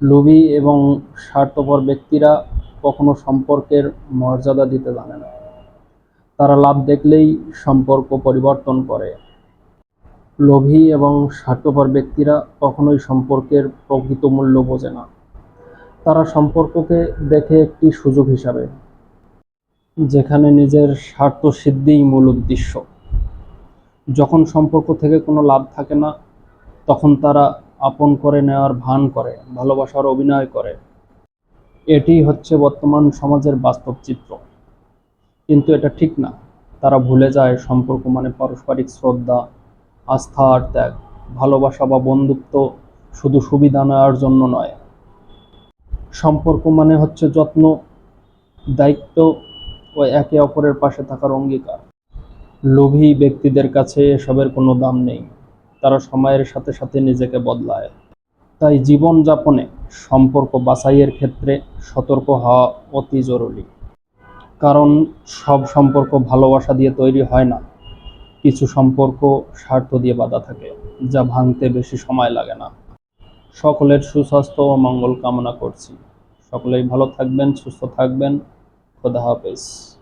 লোভী এবং স্বার্থপর ব্যক্তিরা কখনো সম্পর্কের মর্যাদা দিতে জানে না। তারা লাভ দেখলেই সম্পর্ক পরিবর্তন করে। লোভী এবং স্বার্থপর ব্যক্তিরা কখনোই সম্পর্কের প্রকৃত মূল্য বোঝে না। তারা সম্পর্ককে দেখে একটি সুযোগ হিসাবে, যেখানে নিজের স্বার্থ সিদ্ধিই মূল উদ্দেশ্য। যখন সম্পর্ক থেকে কোনো লাভ থাকে না, তখন তারা আপন করে নেওয়ার ভান করে, ভালোবাসার অভিনয় করে। এটি হচ্ছে বর্তমান সমাজের বাস্তব চিত্র। কিন্তু এটা ঠিক না। তারা ভুলে যায় সম্পর্ক মানে পারস্পরিক শ্রদ্ধা, আস্থা আর ত্যাগ। ভালোবাসা বা বন্ধুত্ব শুধু সুবিধা নেওয়ার জন্য নয়। সম্পর্ক মানে হচ্ছে যত্ন, দায়িত্ব ও একে অপরের পাশে থাকার অঙ্গীকার। লোভী ব্যক্তিদের কাছে এসবের কোনো দাম নেই। তারা সময়ের সাথে সাথে নিজেকে বদলায়। তাই জীবনযাপনে সম্পর্ক বাছাইয়ের ক্ষেত্রে সতর্ক হওয়া অতি জরুরি। কারণ সব সম্পর্ক ভালোবাসা দিয়ে তৈরি হয় না। কিছু সম্পর্ক স্বার্থ দিয়ে বাঁধা থাকে, যা ভাঙতে বেশি সময় লাগে না। সকলের সুস্বাস্থ্য ও মঙ্গল কামনা করছি। সকলেই ভালো থাকবেন, সুস্থ থাকবেন। খোদা হাফেজ।